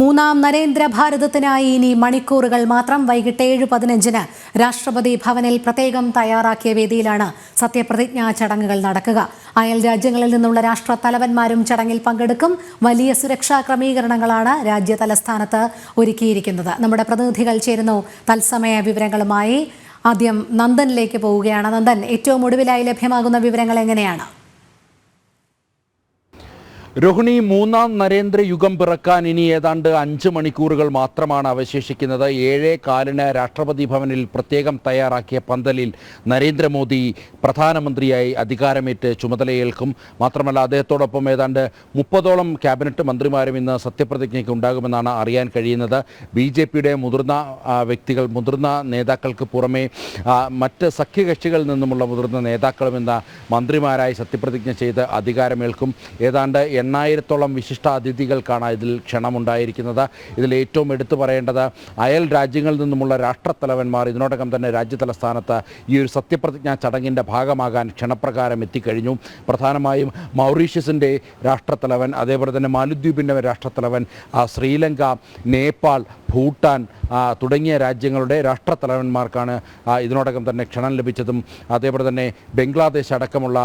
മൂന്നാം നരേന്ദ്ര ഭാരതത്തിനായി ഇനി മണിക്കൂറുകൾ മാത്രം വൈകിട്ട് ഏഴ് പതിനഞ്ചിന് രാഷ്ട്രപതി ഭവനിൽ പ്രത്യേകം തയ്യാറാക്കിയ വേദിയിലാണ് സത്യപ്രതിജ്ഞാ ചടങ്ങുകൾ നടക്കുക. അയൽ രാജ്യങ്ങളിൽ നിന്നുള്ള രാഷ്ട്ര തലവന്മാരും ചടങ്ങിൽ പങ്കെടുക്കും. വലിയ സുരക്ഷാ ക്രമീകരണങ്ങളാണ് രാജ്യ തലസ്ഥാനത്ത് ഒരുക്കിയിരിക്കുന്നത്. നമ്മുടെ പ്രതിനിധികൾ ചേരുന്നു. തത്സമയ വിവരങ്ങളുമായി ആദ്യം നന്ദനിലേക്ക് പോവുകയാണ്. നന്ദൻ ഏറ്റവും ഒടുവിലായി ലഭ്യമാകുന്ന വിവരങ്ങൾ എങ്ങനെയാണ്? രോഹിണി മൂന്നാം നരേന്ദ്ര യുഗം പിറക്കാൻ ഇനി ഏതാണ്ട് അഞ്ച് മണിക്കൂറുകൾ മാത്രമാണ് അവശേഷിക്കുന്നത്. ഏഴേ കാലിന് രാഷ്ട്രപതി ഭവനിൽ പ്രത്യേകം തയ്യാറാക്കിയ പന്തലിൽ നരേന്ദ്രമോദി പ്രധാനമന്ത്രിയായി അധികാരമേറ്റ് ചുമതലയേൽക്കും. മാത്രമല്ല അദ്ദേഹത്തോടൊപ്പം ഏതാണ്ട് മുപ്പതോളം ക്യാബിനറ്റ് മന്ത്രിമാരും ഇന്ന് സത്യപ്രതിജ്ഞയ്ക്ക് ഉണ്ടാകുമെന്നാണ് അറിയാൻ കഴിയുന്നത്. ബി ജെ പിയുടെ മുതിർന്ന വ്യക്തികൾ മുതിർന്ന നേതാക്കൾക്ക് പുറമെ മറ്റ് സഖ്യകക്ഷികളിൽ നിന്നുമുള്ള മുതിർന്ന നേതാക്കളും ഇന്ന് മന്ത്രിമാരായി സത്യപ്രതിജ്ഞ ചെയ്ത് അധികാരമേൽക്കും. ഏതാണ്ട് എണ്ണായിരത്തോളം വിശിഷ്ട അതിഥികൾക്കാണ് ഇതിൽ ക്ഷണമുണ്ടായിരിക്കുന്നത്. ഇതിൽ ഏറ്റവും എടുത്തു പറയേണ്ടത് അയൽ രാജ്യങ്ങളിൽ നിന്നുമുള്ള രാഷ്ട്രത്തലവന്മാർ ഇതിനോടകം തന്നെ രാജ്യതലസ്ഥാനത്ത് ഈ ഒരു സത്യപ്രതിജ്ഞാ ചടങ്ങിന്റെ ഭാഗമാകാൻ ക്ഷണപ്രകാരം എത്തിക്കഴിഞ്ഞു. പ്രധാനമായും മൗറീഷ്യസിന്റെ രാഷ്ട്രത്തലവൻ അതേപോലെ തന്നെ മാലദ്വീപിന്റെ രാഷ്ട്രത്തലവൻ ശ്രീലങ്ക നേപ്പാൾ ഭൂട്ടാൻ തുടങ്ങിയ രാജ്യങ്ങളുടെ രാഷ്ട്രത്തലവന്മാർക്കാണ് ഇതിനോടകം തന്നെ ക്ഷണം ലഭിച്ചതും അതേപോലെ തന്നെ ബംഗ്ലാദേശ് അടക്കമുള്ള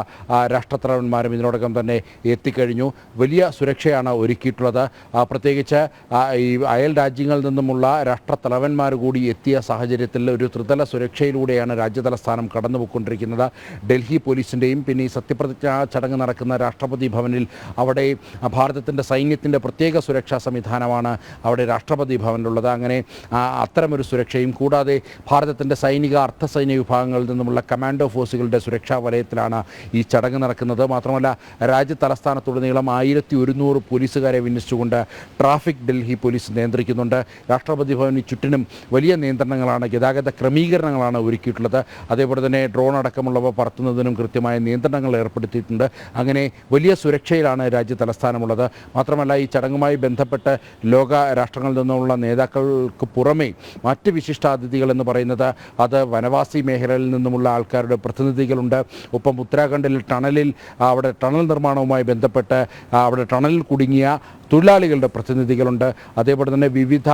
രാഷ്ട്രത്തലവന്മാരും ഇതിനോടകം തന്നെ എത്തിക്കഴിഞ്ഞു. വലിയ സുരക്ഷയാണ് ഒരുക്കിയിട്ടുള്ളത്. പ്രത്യേകിച്ച് ഈ അയൽ രാജ്യങ്ങളിൽ നിന്നുമുള്ള രാഷ്ട്രത്തലവന്മാർ കൂടി എത്തിയ സാഹചര്യത്തിൽ ഒരു ത്രിതല സുരക്ഷയിലൂടെയാണ് രാജ്യതലസ്ഥാനം കടന്നുപോയിക്കൊണ്ടിരിക്കുന്നത്. ഡൽഹി പോലീസിന്റെയും പിന്നെ ഈ സത്യപ്രതിജ്ഞാ ചടങ്ങ് നടക്കുന്ന രാഷ്ട്രപതി ഭവനിൽ അവിടെ ഭാരതത്തിന്റെ സൈന്യത്തിന്റെ പ്രത്യേക സുരക്ഷാ സംവിധാനമാണ് അവിടെ രാഷ്ട്രപതി ഭവനിലുള്ളത്. അങ്ങനെ ആ, അത്തരമൊരു സുരക്ഷയും കൂടാതെ ഭാരതത്തിന്റെ സൈനിക അർദ്ധസൈനിക വിഭാഗങ്ങളിൽ നിന്നുമുള്ള കമാൻഡോ ഫോഴ്സുകളുടെ സുരക്ഷാ വലയത്തിലാണ് ഈ ചടങ്ങ് നടക്കുന്നത്. മാത്രമല്ല രാജ്യ തലസ്ഥാനത്തുടനീളം ആയിരത്തി ഒരുന്നൂറ് പോലീസുകാരെ വിന്യസിച്ചുകൊണ്ട് ട്രാഫിക് ഡൽഹി പോലീസ് നിയന്ത്രിക്കുന്നുണ്ട്. രാഷ്ട്രപതി ഭവന് ചുറ്റിനും വലിയ നിയന്ത്രണങ്ങളാണ് ഗതാഗത ക്രമീകരണങ്ങളാണ് ഒരുക്കിയിട്ടുള്ളത്. അതേപോലെ തന്നെ ഡ്രോൺ അടക്കമുള്ളവ പറത്തുന്നതിനും കൃത്യമായ നിയന്ത്രണങ്ങൾ ഏർപ്പെടുത്തിയിട്ടുണ്ട്. അങ്ങനെ വലിയ സുരക്ഷയിലാണ് രാജ്യ തലസ്ഥാനമുള്ളത്. മാത്രമല്ല ഈ ചടങ്ങുമായി ബന്ധപ്പെട്ട് ലോക രാഷ്ട്രങ്ങളിൽ നിന്നുള്ള നേതാക്കൾക്ക് പുറമെ മറ്റ് വിശിഷ്ടാതിഥികൾ എന്ന് പറയുന്നത് അത് വനവാസി മേഖലയിൽ നിന്നുമുള്ള ആൾക്കാരുടെ പ്രതിനിധികളുണ്ട്. ഒപ്പം ഉത്തരാഖണ്ഡിൽ ടണലിൽ അവിടെ ടണൽ നിർമ്മാണവുമായി ബന്ധപ്പെട്ട് അവിടെ ടണലിൽ കുടുങ്ങിയ തൊഴിലാളികളുടെ പ്രതിനിധികളുണ്ട്. അതേപോലെ തന്നെ വിവിധ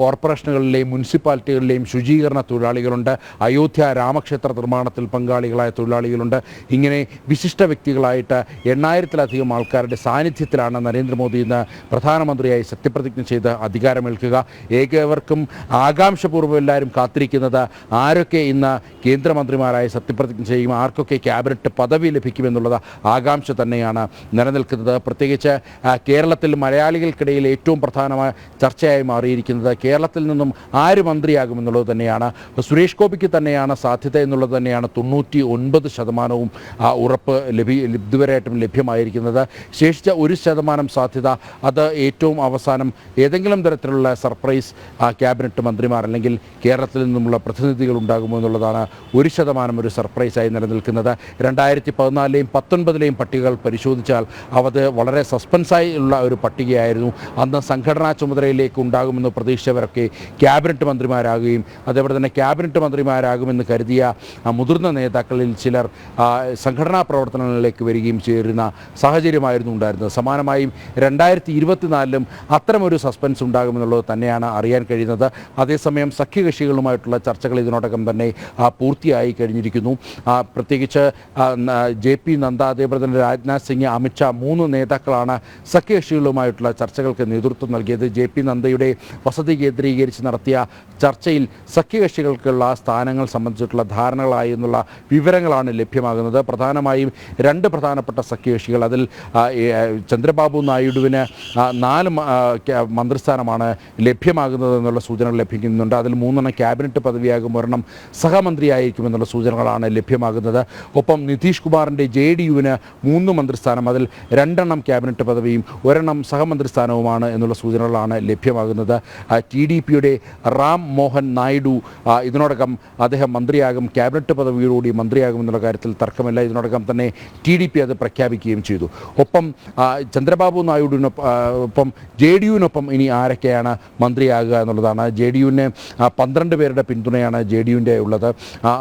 കോർപ്പറേഷനുകളിലെയും മുനിസിപ്പാലിറ്റികളിലെയും ശുചീകരണ തൊഴിലാളികളുണ്ട്. അയോധ്യ രാമക്ഷേത്ര നിർമ്മാണത്തിൽ പങ്കാളികളായ തൊഴിലാളികളുണ്ട്. ഇങ്ങനെ വിശിഷ്ട വ്യക്തികളായിട്ട് എണ്ണായിരത്തിലധികം ആൾക്കാരുടെ സാന്നിധ്യത്തിലാണ് നരേന്ദ്രമോദി ഇന്ന് പ്രധാനമന്ത്രിയായി സത്യപ്രതിജ്ഞ ചെയ്ത് അധികാരമേൽക്കുക. ഏകവർക്കും ആകാംക്ഷപൂർവം എല്ലാവരും കാത്തിരിക്കുന്നത് ആരൊക്കെ ഇന്ന് കേന്ദ്രമന്ത്രിമാരായി സത്യപ്രതിജ്ഞ ചെയ്യും ആർക്കൊക്കെ ക്യാബിനറ്റ് പദവി ലഭിക്കുമെന്നുള്ളത് ആകാംക്ഷ തന്നെയാണ് നിലനിൽക്കുന്നത്. പ്രത്യേകിച്ച് കേരളത്തിൽ മലയാളികൾക്കിടയിൽ ഏറ്റവും പ്രധാനമായ ചർച്ചയായി മാറിയിരിക്കുന്നത് കേരളത്തിൽ നിന്നും ആര് മന്ത്രിയാകുമെന്നുള്ളത് തന്നെയാണ്. സുരേഷ് ഗോപിക്ക് തന്നെയാണ് സാധ്യത എന്നുള്ളത് തന്നെയാണ് തൊണ്ണൂറ്റി ഒൻപത് ശതമാനവും ഉറപ്പ് ലഭി ഇതുവരെയായിട്ടും ലഭ്യമായിരിക്കുന്നത്. ശേഷിച്ച ഒരു ശതമാനം സാധ്യത അത് ഏറ്റവും അവസാനം ഏതെങ്കിലും തരത്തിലുള്ള സർപ്രൈസ് ക്യാബിനറ്റ് മന്ത്രിമാർ അല്ലെങ്കിൽ കേരളത്തിൽ നിന്നുമുള്ള പ്രതിനിധികൾ ഉണ്ടാകുമോ എന്നുള്ളതാണ് ഒരു ശതമാനം ഒരു സർപ്രൈസായി നിലനിൽക്കുന്നത്. രണ്ടായിരത്തി പതിനാലിലെയും പത്തൊൻപതിലെയും പട്ടികകൾ പരിശോധിച്ചാൽ അവത് വളരെ സസ്പെൻസായി ഉള്ള ഒരു പട്ടികയായിരുന്നു അന്ന് സംഘടനാ ചുമതലയിലേക്ക് ഉണ്ടാകുമെന്ന് പ്രതീക്ഷിച്ചവരൊക്കെ ക്യാബിനറ്റ് മന്ത്രിമാരാകുകയും അതേപോലെ തന്നെ ക്യാബിനറ്റ് മന്ത്രിമാരാകുമെന്ന് കരുതിയ മുതിർന്ന നേതാക്കളിൽ ചിലർ സംഘടനാ പ്രവർത്തനങ്ങളിലേക്ക് വരികയും ചേരുന്ന സാഹചര്യമായിരുന്നു ഉണ്ടായിരുന്നത്. സമാനമായും രണ്ടായിരത്തി ഇരുപത്തിനാലിലും അത്തരമൊരു സസ്പെൻസ് ഉണ്ടാകുമെന്നുള്ളത് തന്നെയാണ് അറിയാൻ കഴിയുന്നത്. അതേസമയം സഖ്യകക്ഷികളുമായിട്ടുള്ള ചർച്ചകൾ ഇതിനോടകം തന്നെ പൂർത്തിയായി കഴിഞ്ഞിരിക്കുന്നു. പ്രത്യേകിച്ച് ജെ പി നദ്ദ അതേപോലെ തന്നെ രാജ്നാഥ് സിംഗ് അമിത്ഷാ മൂന്ന് നേതാക്കളാണ് സഖ്യകക്ഷികളുമായിട്ടുള്ള ചർച്ചകൾക്ക് നേതൃത്വം നൽകിയത് ജെ പി നദ്ദയുടെ വസതി കേന്ദ്രീകരിച്ച് നടത്തിയ ചർച്ചയിൽ സഖ്യകക്ഷികൾക്കുള്ള സ്ഥാനങ്ങൾ സംബന്ധിച്ചിട്ടുള്ള ധാരണകളായി എന്നുള്ള വിവരങ്ങളാണ് ലഭ്യമാകുന്നത്. പ്രധാനമായും രണ്ട് പ്രധാനപ്പെട്ട സഖ്യകക്ഷികൾ അതിൽ ചന്ദ്രബാബു നായിഡുവിന് നാല് മന്ത്രിസ്ഥാനമാണ് ലഭ്യമാകുന്നത് എന്നുള്ള സൂചനകൾ ലഭിക്കുന്നുണ്ട്. അതിൽ മൂന്നെണ്ണം ക്യാബിനറ്റ് പദവിയാകും ഒരെണ്ണം സഹമന്ത്രിയായിരിക്കുമെന്നുള്ള സൂചനകളാണ് ലഭ്യമാകുന്നത്. ഒപ്പം നിതീഷ് കുമാറിന്റെ ജെ ഡി യുവിന് മൂന്ന് മന്ത്രിസ്ഥാനം അതിൽ രണ്ടെണ്ണം ക്യാബിനറ്റ് പദവിയും ഒരെണ്ണം സഹമന്ത്രിസ്ഥാനവുമാണ് എന്നുള്ള സൂചനകളാണ് ലഭ്യമാകുന്നത്. ടി ഡി പിയുടെ റാം മോഹൻ നായിഡു ഇതിനോടകം അദ്ദേഹം മന്ത്രിയാകും ക്യാബിനറ്റ് പദവിയോടുകൂടി മന്ത്രിയാകും എന്നുള്ള കാര്യത്തിൽ തർക്കമില്ല. ഇതിനോടകം തന്നെ ടി ഡി പി അത് പ്രഖ്യാപിക്കുകയും ചെയ്തു. ഒപ്പം ചന്ദ്രബാബു നായിഡുവിനൊപ്പം ജെ ഡി യുവിനൊപ്പം ഇനി ആരൊക്കെയാണ് മന്ത്രിയാകുക എന്നുള്ളതാണ്. ജെ ഡി യുവിന് പന്ത്രണ്ട് പേരുടെ പിന്തുണയാണ് ജെ ഡി യുവിന്റെ ഉള്ളത്.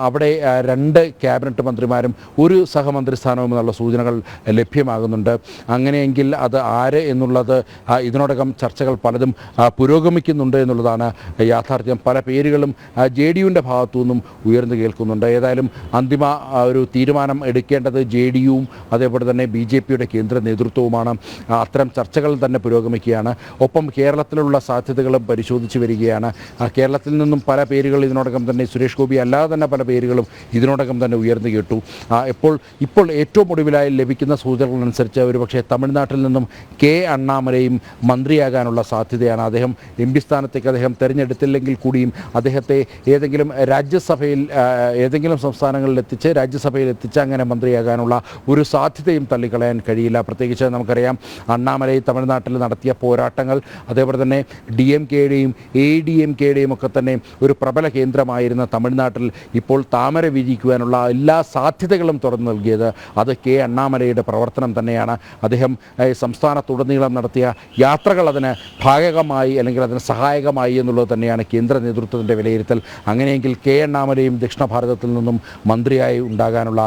അവിടെ രണ്ട് ക്യാബിനറ്റ് മന്ത്രിമാരും ഒരു സഹമന്ത്രി സ്ഥാനവും എന്നുള്ള സൂചനകൾ ലഭ്യമാകുന്നുണ്ട്. അങ്ങനെയെങ്കിൽ അത് ആര് എന്നുള്ള എന്നുള്ളത് ഇതിനോടകം ചർച്ചകൾ പലതും പുരോഗമിക്കുന്നുണ്ട് എന്നുള്ളതാണ് യാഥാർത്ഥ്യം. പല പേരുകളും ജെ ഡി യുവിന്റെ ഭാഗത്തു നിന്നും ഉയർന്നു കേൾക്കുന്നുണ്ട്. ഏതായാലും അന്തിമ ഒരു തീരുമാനം എടുക്കേണ്ടത് ജെ ഡി യുവും അതേപോലെ തന്നെ ബി ജെ പിയുടെ കേന്ദ്ര നേതൃത്വവുമാണ്. അത്തരം ചർച്ചകൾ തന്നെ പുരോഗമിക്കുകയാണ്. ഒപ്പം കേരളത്തിലുള്ള സാധ്യതകളും പരിശോധിച്ചു വരികയാണ്. കേരളത്തിൽ നിന്നും പല പേരുകൾ ഇതിനോടകം തന്നെ സുരേഷ് ഗോപി അല്ലാതെ തന്നെ പല പേരുകളും ഇതിനോടകം തന്നെ ഉയർന്നു കേട്ടു. ഇപ്പോൾ ഇപ്പോൾ ഏറ്റവും ഒടുവിലായി ലഭിക്കുന്ന സൂചനകളനുസരിച്ച് ഒരുപക്ഷെ തമിഴ്നാട്ടിൽ നിന്നും കെ അണ്ണാമലയും മന്ത്രിയാകാനുള്ള സാധ്യതയാണ്. അദ്ദേഹം എം പി സ്ഥാനത്തേക്ക് അദ്ദേഹം തിരഞ്ഞെടുത്തില്ലെങ്കിൽ കൂടിയും അദ്ദേഹത്തെ ഏതെങ്കിലും രാജ്യസഭയിൽ ഏതെങ്കിലും സംസ്ഥാനങ്ങളിൽ എത്തിച്ച് രാജ്യസഭയിൽ എത്തിച്ച് അങ്ങനെ മന്ത്രിയാകാനുള്ള ഒരു സാധ്യതയും തള്ളിക്കളയാൻ കഴിയില്ല. പ്രത്യേകിച്ച് നമുക്കറിയാം അണ്ണാമലൈ തമിഴ്നാട്ടിൽ നടത്തിയ പോരാട്ടങ്ങൾ അതേപോലെ തന്നെ ഡി എം കെയുടെയും എ ഡി എം കെയുടെയും ഒക്കെ തന്നെ ഒരു പ്രബല കേന്ദ്രമായിരുന്ന തമിഴ്നാട്ടിൽ ഇപ്പോൾ താമര വിരിക്കുവാനുള്ള എല്ലാ സാധ്യതകളും തുറന്നു നൽകിയത് അത് കെ അണ്ണാമലയുടെ പ്രവർത്തനം തന്നെയാണ്. അദ്ദേഹം സംസ്ഥാനത്തുടനീളം നടത്തിയ യാത്രകൾ അതിന് ഭാഗകമായി അല്ലെങ്കിൽ അതിന് സഹായകമായി എന്നുള്ളത് തന്നെയാണ് കേന്ദ്ര നേതൃത്വത്തിന്റെ വിലയിരുത്തൽ. അങ്ങനെയെങ്കിൽ കെ എണ്ണാമലയും ദക്ഷിണ ഭാരതത്തിൽ നിന്നും മന്ത്രിയായി ഉണ്ടാകാനുള്ള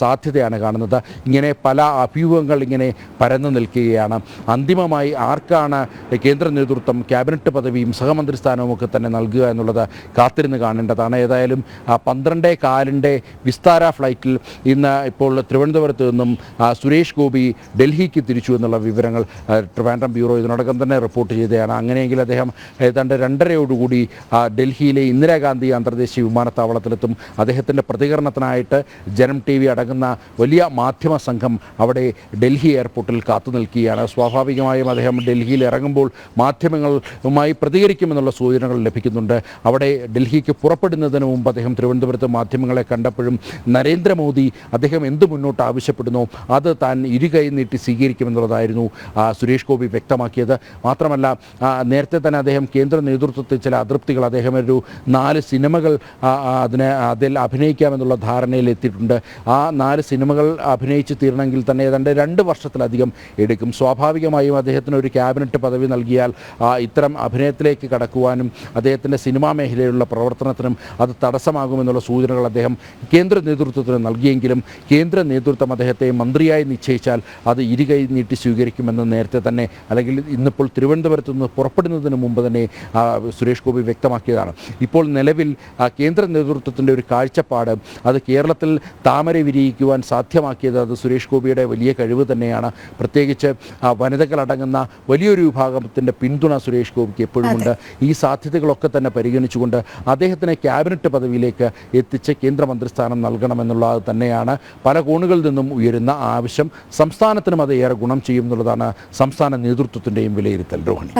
സാധ്യതയാണ് കാണുന്നത്. ഇങ്ങനെ പല അഭ്യൂഹങ്ങൾ ഇങ്ങനെ പരന്നു നിൽക്കുകയാണ്. അന്തിമമായി ആർക്കാണ് കേന്ദ്ര നേതൃത്വം ക്യാബിനറ്റ് പദവിയും സഹമന്ത്രി സ്ഥാനവും ഒക്കെ തന്നെ നൽകുക എന്നുള്ളത് കാത്തിരുന്ന് കാണേണ്ടതാണ്. ഏതായാലും പന്ത്രണ്ടേ കാലിന്റെ വിസ്താര ഫ്ലൈറ്റിൽ ഇന്ന് ഇപ്പോൾ തിരുവനന്തപുരത്ത് നിന്നും സുരേഷ് ഗോപി ഡൽഹിക്ക് തിരിച്ചു എന്നുള്ള വിവരങ്ങൾ ട്രിവാൻഡ്രം ബ്യൂറോ ഇതിനോടകം തന്നെ റിപ്പോർട്ട് ചെയ്തതാണ്. അങ്ങനെയെങ്കിൽ അദ്ദേഹം ഏതാണ്ട് രണ്ടരയോടുകൂടി ഡൽഹിയിലെ ഇന്ദിരാഗാന്ധി അന്തർദേശീയ വിമാനത്താവളത്തിലെത്തും. അദ്ദേഹത്തിന്റെ പ്രതികരണത്തിനായിട്ട് ജനം ടി വി അടങ്ങുന്ന വലിയ മാധ്യമ സംഘം അവിടെ ഡൽഹി എയർപോർട്ടിൽ കാത്തു നിൽക്കുകയാണ്. സ്വാഭാവികമായും അദ്ദേഹം ഡൽഹിയിൽ ഇറങ്ങുമ്പോൾ മാധ്യമങ്ങളുമായി പ്രതികരിക്കുമെന്നുള്ള സൂചനകൾ ലഭിക്കുന്നുണ്ട്. അവിടെ ഡൽഹിക്ക് പുറപ്പെടുന്നതിന് മുമ്പ് അദ്ദേഹം തിരുവനന്തപുരത്ത് മാധ്യമങ്ങളെ കണ്ടപ്പോഴും നരേന്ദ്രമോദി അദ്ദേഹം എന്ത് മുന്നോട്ട് ആവശ്യപ്പെടുന്നു അത് താൻ ഇരുകൈ നീട്ടി സ്വീകരിക്കുമെന്നുള്ളതായിരുന്നു ആ, സുരേഷ് ഗോപി വ്യക്തമാക്കിയത്. മാത്രമല്ല നേരത്തെ തന്നെ അദ്ദേഹം കേന്ദ്ര നേതൃത്വത്തിൽ ചില അതൃപ്തികൾ അദ്ദേഹം ഒരു നാല് സിനിമകൾ അതിനെ അതിൽ അഭിനയിക്കാമെന്നുള്ള ധാരണയിൽ എത്തിയിട്ടുണ്ട്. ആ നാല് സിനിമകൾ അഭിനയിച്ച് തീരണമെങ്കിൽ തന്നെ ഏതാണ്ട് രണ്ട് വർഷത്തിലധികം എടുക്കും. സ്വാഭാവികമായും അദ്ദേഹത്തിന് ഒരു ക്യാബിനറ്റ് പദവി നൽകിയാൽ ഇത്തരം അഭിനയത്തിലേക്ക് കടക്കുവാനും അദ്ദേഹത്തിന്റെ സിനിമാ മേഖലയിലുള്ള പ്രവർത്തനത്തിനും അത് തടസ്സമാകുമെന്നുള്ള സൂചനകൾ അദ്ദേഹം കേന്ദ്ര നേതൃത്വത്തിന് നൽകിയെങ്കിലും കേന്ദ്ര നേതൃത്വം അദ്ദേഹത്തെ മന്ത്രിയായി നിശ്ചയിച്ചാൽ അത് ഇരുകൈ നീട്ടി സ്വീകരിക്കുമെന്ന് നേരത്തെ തന്നെ അല്ലെങ്കിൽ ഇന്നിപ്പോൾ തിരുവനന്തപുരത്ത് നിന്ന് പുറപ്പെടുന്നതിന് മുമ്പ് തന്നെ സുരേഷ് ഗോപി വ്യക്തമാക്കിയതാണ്. ഇപ്പോൾ നിലവിൽ കേന്ദ്ര നേതൃത്വത്തിന്റെ ഒരു കാഴ്ചപ്പാട് അത് കേരളത്തിൽ താമര വിരിയിക്കുവാൻ സാധ്യമാക്കിയത് അത് സുരേഷ് ഗോപിയുടെ വലിയ കഴിവ് തന്നെയാണ്. പ്രത്യേകിച്ച് വനിതകളടങ്ങുന്ന വലിയൊരു വിഭാഗത്തിന്റെ പിന്തുണ സുരേഷ് ഗോപിക്ക് എപ്പോഴും ഉണ്ട്. ഈ സാധ്യതകളൊക്കെ തന്നെ പരിഗണിച്ചുകൊണ്ട് അദ്ദേഹത്തിന് ക്യാബിനറ്റ് പദവിയിലേക്ക് എത്തിച്ച് കേന്ദ്രമന്ത്രിസ്ഥാനം നൽകണമെന്നുള്ളത് തന്നെയാണ്. പല കോണുകളിൽ നിന്നും ഉയരുന്ന ആവശ്യം. സംസ്ഥാനത്തിനും അത് ഏറെ ഗുണം ചെയ്യും എന്നുള്ളതാണ് സംസ്ഥാന നേതൃത്വത്തിന്റെയും വിലയിരുത്തൽ. രോഹിണി.